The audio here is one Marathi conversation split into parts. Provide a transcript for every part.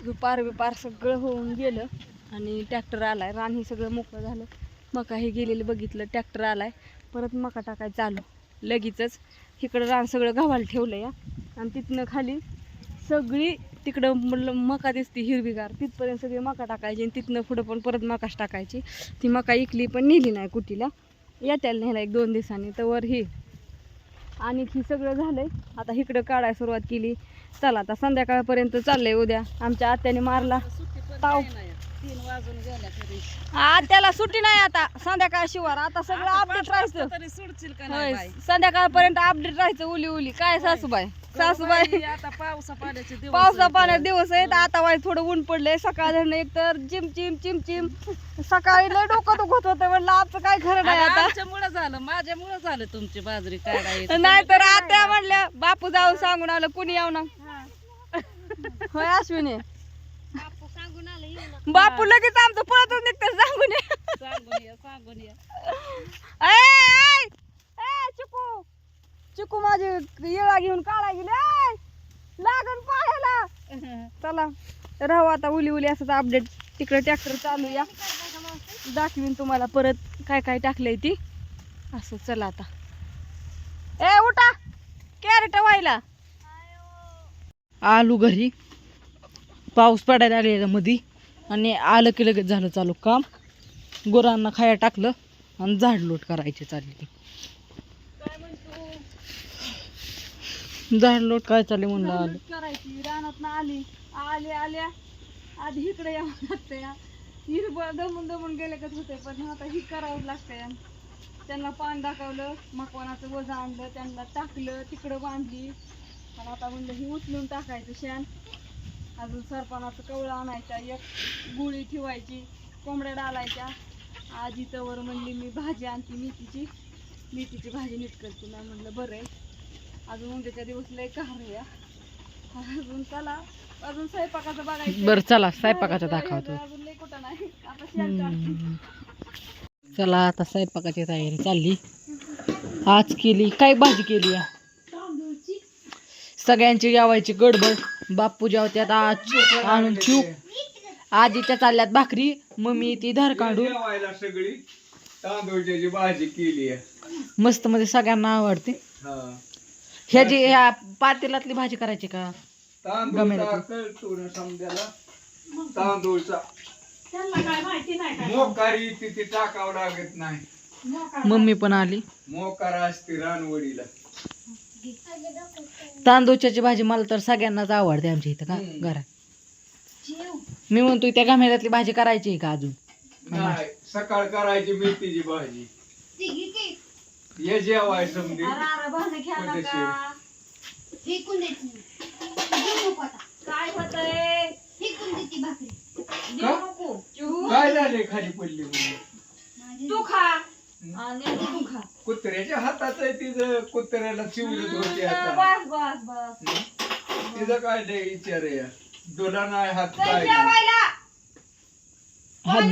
दुपार बिपार सगळं होऊन गेलं आणि ट्रॅक्टर आलाय. रान हे सगळं मोकळं झालं. मका हे गेलेलं बघितलं ट्रॅक्टर आलाय. परत मका टाकायचं चालू. लगेचच इकडं रान सगळं गव्हाला ठेवलं या आणि तिथनं खाली सगळी तिकडं मका दिसते हिरवीगार. तिथपर्यंत सगळी मका टाकायची आणि तिथनं पुढं पण परत मकाच टाकायची. ती मका इकली पण नेली नाही कुटीला. येत्याला नेला एक दोन दिवसांनी. तर वर ही. आणि ही सगळं झालंय. आता इकडं काढायला सुरुवात केली. चला आता संध्याकाळपर्यंत चाललंय उद्या. आमच्या आत्याने मारला. ताव गेल्या तरी. आत्याला सुट्टी नाही आता संध्याकाळ शिवार. आता सगळं अपडेट राहायचं. तरी सुडशील का नाही होय, बाई? संध्याकाळपर्यंत अपडेट राहायचं उली उली काय सासूबाई? सासूबाई? बाई, आता पावसा पाण्याचे दिवस पावसा आहेत. पाण्यात दिवस आहेत. आता वाईट थोडं ऊन पडलंय. सकाळ धरणं एक तर चिम चिम चिम चिम. सकाळी लय डोकं दुखत होतं. म्हणलं आमचं काय खरं नाही आता. आमच्यामुळं झालं माझ्यामुळं झालं तुमची बाजरी काढायची. नाही तर आत्या म्हणल्या बापू जाऊन सांगून आलं कुणी येऊ ना? होय अश्विनी? बापू लगेच आमचं पळतच निघतं सांगून ये. सांगून ये सांगून ये. ए, ए, ए, चिकू. चिकू माझी येळा घेऊन काढा गेली. लागन पाहायला चला राहू आता उली उली असं अपडेट तिकडे ट्रॅक्टर चालू या. दाखवीन तुम्हाला परत काय काय टाकलंय ती. असं चला आता. ए उठा. कॅरेट व्हायला आलू घरी. पाऊस पडायला लागलेला मधी. आणि आलं की लगेच झालं चालू काम. गुरांना खाया टाकलं आणि झाडलोट करायची चालली. झाडलोट काय चालली म्हणलं आलं. करायची. रानात आली. आली आल्या. आधी इकडे यावं लागतंय. हिरबळ दमून दमून गेले का होते पण आता ही करावं लागतंय. त्यांना पान दाखवलं मकवानाचं वजन आणलं त्यांना टाकलं तिकडं बांधली. आणि आता म्हणलं ही उचलून टाकायचं शेण. अजून सरपणाचं कवळं आणायचा एक गुळी ठेवायची कोंबड्या डालायच्या. आजी तवर म्हणली मी भाजी आणते मेथीची. मेथीची भाजी नीट करते नाही म्हणलं बरं आहे. अजून उद्याच्या दिवस लय या अजून चला अजून स्वयंपाकाचं बघायचं बरं चला स्वयंपाकाचं दाखवतो. अजून लय कुठं नाही. आता. चला आता स्वयंपाकाची तयारी चालली. आज केली काय भाजी केली? या सगळ्यांची जेवायची गडबड. बापू जेवत्यात आज आणून चिव आजीच्या चालल्यात भाकरी मम्मी ती धार काढून. जेवायला सगळी. तांदूळची भाजी केली मस्त मध्ये सगळ्यांना आवडते. हा. ह्याची ह्या पातेलातली भाजी करायची का? तांदूळचा कळतो ना समजायला. तांदूळचा. मोकारी तिथे टाकावं लागत नाही. मम्मी पण आली. मोकार असते रानवडीला. तांदूळच्याची भाजी मला तर सगळ्यांनाच आवडते आमच्या इथं का. घरात. मी म्हणतोय त्या घामेल्यातली भाजी करायची आहे का अजून? नाही सकाळ करायची मेथीची भाजी. जेवाय समजे. भांडे घ्या नका. काय होतंय? देऊ नको. चिहू, काय झाले खाली पडली म्हणून? तू खा. आणि खा. कुत्र्याच्या हातात आहे तिचं कुत्र्याला चिवडत होती आता. बस बस बस. तिचं काय नाही विचार तुला नाही हात काय नाही. जेवायला. हात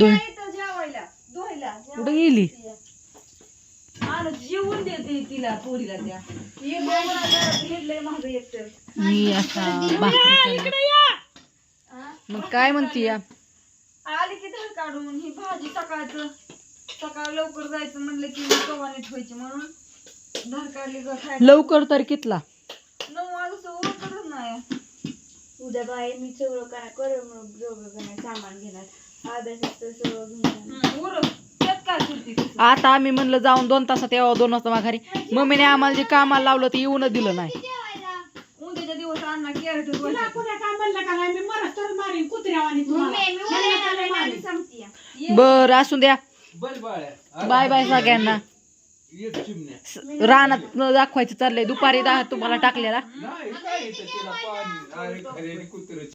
धुवायला कुठं गेली आणि जेवून देते तिला पोरीला त्या. हे महाग मी भाकरी? मग काय म्हणती या? आली की धड काढून ही भाजी सकाळचं. सकाळ लवकर जायचं म्हणलं की कवानीत व्हायची म्हणून काढली खायला लवकर तर कितला? नऊ वाजता नाही. उद्या बाई मी सगळं काय कर मग दोघं काय सामान घेणार. सगळं घेणार. उर त्यात काय सुट्टी आता आम्ही म्हणलं जाऊन दोन तासात यावं दोन वाजता माघारी. मम्मीने आम्हाला जे कामाला लावलं ते येऊन दिलं नाही. उद्याच्या दिवस अण्णा बर असू द्या. नाही काय येतं तिला पाणी. अरे खऱ्याने कुत्र.